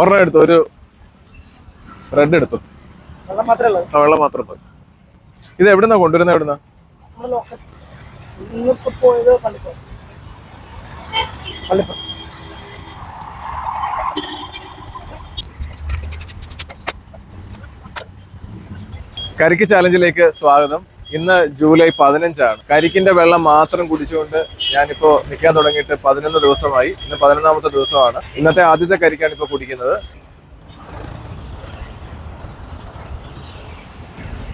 ഒരെണ്ണം എടുത്തു ഒരു റെഡ് എടുത്തു. വെള്ളം ആ മാത്രം മതി ഇത് എവിടുന്നാ കൊണ്ടുവരുന്ന എവിടുന്നാ? കരിക്ക് ചാലഞ്ചിലേക്ക് സ്വാഗതം. ഇന്ന് ജൂലൈ പതിനഞ്ചാണ്. കരിക്കിന്റെ വെള്ളം മാത്രം കുടിച്ചുകൊണ്ട് ഞാനിപ്പോ നിൽക്കാൻ തുടങ്ങിയിട്ട് പതിനൊന്ന് ദിവസമായി. ഇന്ന് പതിനൊന്നാമത്തെ ദിവസമാണ്. ഇന്നത്തെ ആദ്യത്തെ കരിക്കാണ് ഇപ്പൊ കുടിക്കുന്നത്.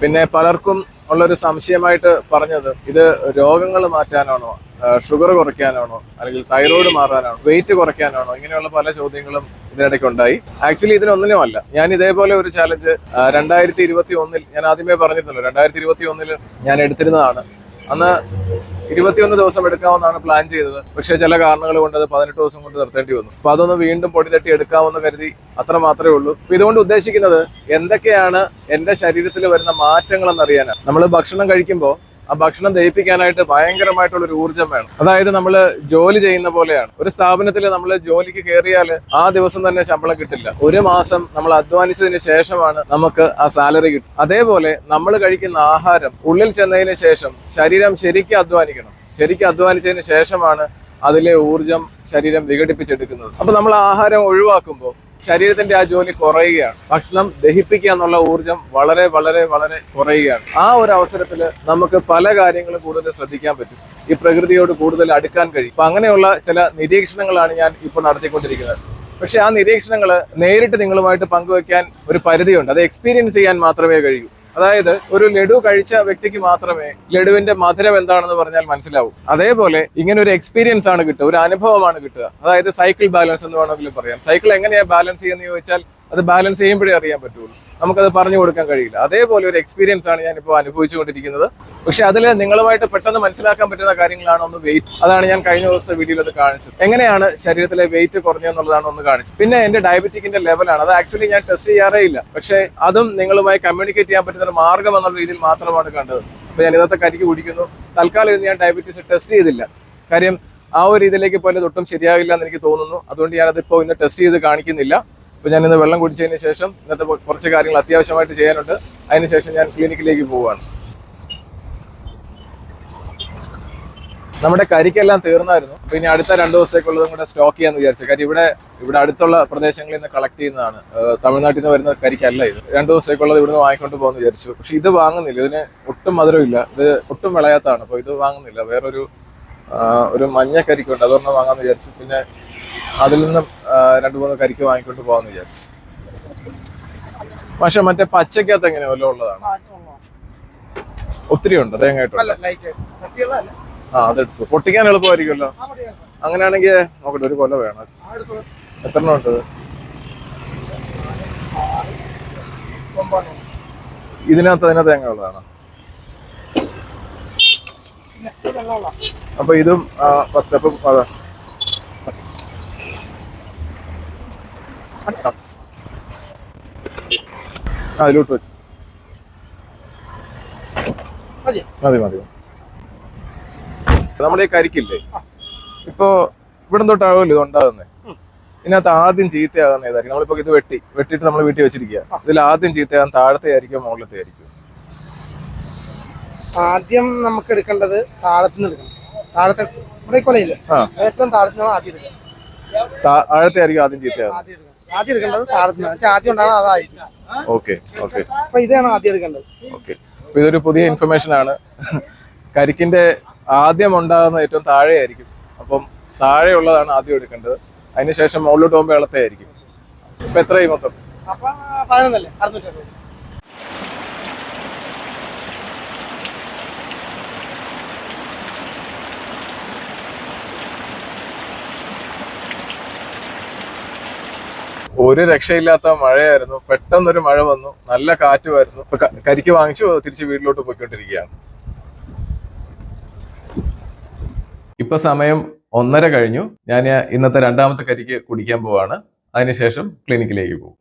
പിന്നെ പലർക്കും ഉള്ളൊരു സംശയമായിട്ട് പറഞ്ഞത് ഇത് രോഗങ്ങൾ മാറ്റാനാണോ ഷുഗർ കുറയ്ക്കാനാണോ അല്ലെങ്കിൽ തൈറോയ്ഡ് മാറാനാണോ വെയിറ്റ് കുറയ്ക്കാനാണോ ഇങ്ങനെയുള്ള പല ചോദ്യങ്ങളും ഇതിനിടയ്ക്ക് ഉണ്ടായി. ആക്ച്വലി ഇതിനൊന്നിനും അല്ല. ഞാൻ ഇതേപോലെ ഒരു ചാലഞ്ച് രണ്ടായിരത്തി ഇരുപത്തി ഒന്നിൽ ഞാൻ ആദ്യമേ പറഞ്ഞിരുന്നല്ലോ രണ്ടായിരത്തി ഇരുപത്തി ഒന്നിൽ ഞാൻ എടുത്തിരുന്നതാണ്. അന്ന് ഇരുപത്തിയൊന്ന് ദിവസം എടുക്കാമെന്നാണ് പ്ലാൻ ചെയ്തത്. പക്ഷേ ചില കാരണങ്ങൾ കൊണ്ട് അത് പതിനെട്ട് ദിവസം കൊണ്ട് നിർത്തേണ്ടി വന്നു. അപ്പൊ അതൊന്ന് വീണ്ടും പൊടി തട്ടി എടുക്കാമെന്ന് കരുതി അത്ര മാത്രമേ ഉള്ളൂ. ഇതുകൊണ്ട് ഉദ്ദേശിക്കുന്നത് എന്തൊക്കെയാണ് എന്റെ ശരീരത്തിൽ വരുന്ന മാറ്റങ്ങൾ എന്നറിയാനാണ് നമ്മൾ ഭക്ഷണം കഴിക്കുമ്പോൾ ആ ഭക്ഷണം ദഹിപ്പിക്കാനായിട്ട് ഭയങ്കരമായിട്ടുള്ള ഒരു ഊർജം വേണം. അതായത് നമ്മൾ ജോലി ചെയ്യുന്ന പോലെയാണ്. ഒരു സ്ഥാപനത്തിൽ നമ്മൾ ജോലിക്ക് കയറിയാൽ ആ ദിവസം തന്നെ ശമ്പളം കിട്ടില്ല. ഒരു മാസം നമ്മൾ അധ്വാനിച്ചതിന് ശേഷമാണ് നമുക്ക് ആ സാലറി കിട്ടും അതേപോലെ നമ്മൾ കഴിക്കുന്ന ആഹാരം ഉള്ളിൽ ചെന്നതിന് ശേഷം ശരീരം ശരിക്കും അധ്വാനിക്കണം. ശരിക്കും അധ്വാനിച്ചതിന് ശേഷമാണ് അതിലെ ഊർജം ശരീരം വിഘടിപ്പിച്ചെടുക്കുന്നത്. അപ്പൊ നമ്മൾ ആഹാരം ഒഴിവാക്കുമ്പോൾ ശരീരത്തിന്റെ ആ ജോലി കുറയുകയാണ്. ഭക്ഷണം ദഹിപ്പിക്കുക എന്നുള്ള ഊർജം വളരെ വളരെ വളരെ കുറയുകയാണ്. ആ ഒരു അവസരത്തിൽ നമുക്ക് പല കാര്യങ്ങളും കൂടുതൽ ശ്രദ്ധിക്കാൻ പറ്റും. ഈ പ്രകൃതിയോട് കൂടുതൽ അടുക്കാൻ കഴിയും. അപ്പൊ അങ്ങനെയുള്ള ചില നിരീക്ഷണങ്ങളാണ് ഞാൻ ഇപ്പോൾ നടത്തിക്കൊണ്ടിരിക്കുന്നത്. പക്ഷെ ആ നിരീക്ഷണങ്ങൾ നേരിട്ട് നിങ്ങളുമായിട്ട് പങ്കുവെക്കാൻ ഒരു പരിധിയുണ്ട്. അത് എക്സ്പീരിയൻസ് ചെയ്യാൻ മാത്രമേ കഴിയൂ. അതായത് ഒരു ലഡു കഴിച്ച വ്യക്തിക്ക് മാത്രമേ ലഡുവിന്റെ മധുരം എന്താണെന്ന് പറഞ്ഞാൽ മനസ്സിലാവൂ. അതേപോലെ ഇങ്ങനെ ഒരു എക്സ്പീരിയൻസ് ആണ് കിട്ടുക ഒരു അനുഭവമാണ് കിട്ടുക. അതായത് സൈക്കിൾ ബാലൻസ് എന്ന് വേണമെങ്കിലും പറയാം. സൈക്കിൾ എങ്ങനെയാ ബാലൻസ് ചെയ്യുന്നത് ചോദിച്ചാൽ അത് ബാലൻസ് ചെയ്യുമ്പോഴേ അറിയാൻ പറ്റുള്ളൂ. നമുക്കത് പറഞ്ഞു കൊടുക്കാൻ കഴിയില്ല. അതേപോലെ ഒരു എക്സ്പീരിയൻസ് ആണ് ഞാൻ ഇപ്പോൾ അനുഭവിച്ചുകൊണ്ടിരിക്കുന്നത്. പക്ഷെ അതിൽ നിങ്ങളുമായിട്ട് പെട്ടെന്ന് മനസ്സിലാക്കാൻ പറ്റുന്ന കാര്യങ്ങളാണ് ഒന്ന് വെയിറ്റ് അതാണ് ഞാൻ കഴിഞ്ഞ ദിവസത്തെ വീഡിയോയിൽ അത് കാണിച്ചത്. എങ്ങനെയാണ് ശരീരത്തിലെ വെയിറ്റ് കുറഞ്ഞതെന്നുള്ളതാണ് ഒന്ന് കാണിച്ചത്. പിന്നെ എന്റെ ഡയബറ്റിക്കിന്റെ ലെവലാണ് അത് ആക്ച്വലി ഞാൻ ടെസ്റ്റ് ചെയ്യാറേ ഇല്ല. പക്ഷെ അതും നിങ്ങളുമായി കമ്മ്യൂണിക്കേറ്റ് ചെയ്യാൻ പറ്റുന്ന ഒരു മാർഗം എന്നുള്ള രീതിയിൽ മാത്രമാണ് കണ്ടത്. അപ്പൊ ഞാൻ ഇന്നത്തെ കരിക്ക് കുടിക്കുന്നു. തൽക്കാലം ഞാൻ ഡയബറ്റീസ് ടെസ്റ്റ് ചെയ്തില്ല. കാര്യം ആ ഒരു രീതിയിലേക്ക് പോലെ ഒട്ടും ശരിയാവില്ല എന്ന് എനിക്ക് തോന്നുന്നു. അതുകൊണ്ട് ഞാനതിപ്പോൾ ഇന്ന് ടെസ്റ്റ് ചെയ്ത് കാണിക്കുന്നില്ല. അപ്പോൾ ഞാൻ ഇന്ന് വെള്ളം കുടിച്ചതിന് ശേഷം ഇന്നത്തെ കുറച്ച് കാര്യങ്ങൾ അത്യാവശ്യമായിട്ട് ചെയ്യാനുണ്ട്. അതിനുശേഷം ഞാൻ ക്ലിനിക്കിലേക്ക് പോവുകയാണ് നമ്മുടെ കരിക്കെല്ലാം തീർന്നായിരുന്നു. അപ്പൊ ഇനി അടുത്ത രണ്ട് ദിവസത്തേക്കുള്ളതും കൂടെ സ്റ്റോക്ക് ചെയ്യാന്ന് വിചാരിച്ചു. കാര്യം ഇവിടെ ഇവിടെ അടുത്തുള്ള പ്രദേശങ്ങളിൽ നിന്ന് കളക്ട് ചെയ്യുന്നതാണ്. തമിഴ്നാട്ടിൽ നിന്ന് വരുന്ന കരിക്കല്ല ഇത്. രണ്ട് ദിവസത്തേക്കുള്ളത് ഇവിടുന്ന് വാങ്ങിക്കൊണ്ട് പോകുന്നു വിചാരിച്ചു. പക്ഷെ ഇത് വാങ്ങുന്നില്ല. ഇതിന് ഒട്ടും മധുരമില്ല. ഇത് ഒട്ടും വിളയാത്താണ് അപ്പൊ ഇത് വാങ്ങുന്നില്ല. വേറൊരു ഒരു മഞ്ഞ കരിക്കുണ്ട്. അതൊന്നും വാങ്ങാന്ന് വിചാരിച്ചു. പിന്നെ അതിൽ നിന്നും രണ്ടു മൂന്ന് കരിക്ക് വാങ്ങിക്കൊണ്ട് പോവാന്ന് വിചാരിച്ചു. പക്ഷെ മറ്റേ പച്ചക്കകത്ത് എങ്ങനെ വല്ല ഉള്ളതാണ്? ഒത്തിരി ഉണ്ട് തേങ്ങ ആ അതെടുത്തു. പൊട്ടിക്കാൻ എളുപ്പമായിരിക്കുമല്ലോ. അങ്ങനെയാണെങ്കിൽ നോക്കട്ടെ ഒരു കൊല വേണം. എത്ര എണ്ണം ഉണ്ട്? ഇതിനകത്ത് അതിനകത്ത് തേങ്ങ ഉള്ളതാണ്. അപ്പൊ ഇതും പത്തപ്പം അതാ അതിലോട്ട് വെച്ചു. മതി. മതി നമ്മളീ നമ്മുടെ ഈ കരിക്കില്ലേ? ഇപ്പോ ഇവിടെ തൊട്ടാവുമല്ലോ ഇത് ഉണ്ടാകുന്നത്. ഇതിനകത്ത് ആദ്യം ചീത്തയാകുന്ന ഏതായിരിക്കും നമ്മളിപ്പോ ഇത് വെട്ടി വെട്ടിട്ട് നമ്മൾ വീട്ടിൽ വെച്ചിരിക്കുക ഇതിൽ ആദ്യം ചീത്തയാകാൻ താഴത്തെ ആയിരിക്കും മുകളിലത്തെ ആയിരിക്കും? ആദ്യം നമുക്ക് എടുക്കേണ്ടത് താഴത്തു നിന്ന് എടുക്കണം. താഴത്തെ ഏറ്റവും താഴത്തു ആദ്യം എടുക്കാം താഴത്തെ ആയിരിക്കും ആദ്യം ചീത്തയാകുന്നത്. ആദ്യം എടുക്കണം ആദ്യം എടുക്കേണ്ടത് താരത്തിന് വെച്ചാൽ ആദ്യം ഉണ്ടാകുന്നത് അതായിരിക്കും. Okay okay. അപ്പൊ ഇതാണ് ആദ്യം എടുക്കേണ്ടത്. ഓക്കെ. അപ്പൊ ഇതൊരു പുതിയ ഇൻഫർമേഷൻ ആണ്. കരിക്കിന്റെ ആദ്യം ഉണ്ടാകുന്ന ഏറ്റവും താഴെയായിരിക്കും. അപ്പം താഴെയുള്ളതാണ് ആദ്യം എടുക്കേണ്ടത്. അതിനുശേഷം മുകളിലോട്ട് പോകുമ്പോൾ ഇളത്തെ ആയിരിക്കും ഇപ്പൊ എത്രയായി മൊത്തം? അപ്പൊ പതിനൊന്നല്ലേ? അറുന്നൂറ്റി ഒരു രക്ഷയില്ലാത്ത മഴയായിരുന്നു. പെട്ടെന്നൊരു മഴ വന്നു. നല്ല കാറ്റുമായിരുന്നു. ഇപ്പൊ കരിക്ക് വാങ്ങിച്ചു തിരിച്ച് വീട്ടിലോട്ട് പോയിക്കൊണ്ടിരിക്കുകയാണ്. ഇപ്പൊ സമയം ഒന്നര കഴിഞ്ഞു. ഞാൻ ഇന്നത്തെ രണ്ടാമത്തെ കരിക്ക് കുടിക്കാൻ പോവാണ്. അതിനുശേഷം ക്ലിനിക്കിലേക്ക് പോകും.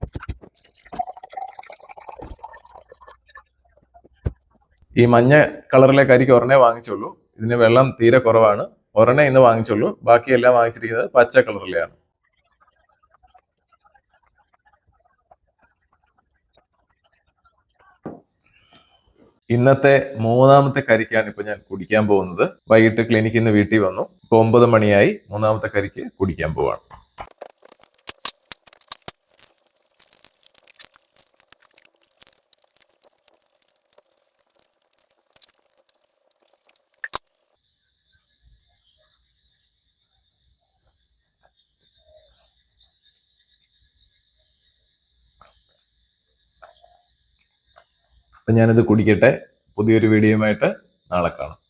ഈ മഞ്ഞ കളറിലെ കരിക്ക് ഒരെണ്ണേ വാങ്ങിച്ചുള്ളൂ. ഇതിന് വെള്ളം തീരെ കുറവാണ്. ഒരെണ്ണേ ഇന്ന് വാങ്ങിച്ചുള്ളൂ. ബാക്കിയെല്ലാം വാങ്ങിച്ചിരിക്കുന്നത് പച്ച കളറിലെയാണ്. ഇന്നത്തെ മൂന്നാമത്തെ കരിക്കാണ് ഇപ്പൊ ഞാൻ കുടിക്കാൻ പോകുന്നത്. വൈകിട്ട് ക്ലിനിക്കിൽ നിന്ന് വീട്ടിൽ വന്നു. ഇപ്പൊ ഒമ്പത് മണിയായി മൂന്നാമത്തെ കരിക്ക് കുടിക്കാൻ പോവാണ്. അപ്പൊ ഞാനത് കുടിക്കട്ടെ. പുതിയൊരു വീഡിയോയുമായിട്ട് നാളെ കാണാം.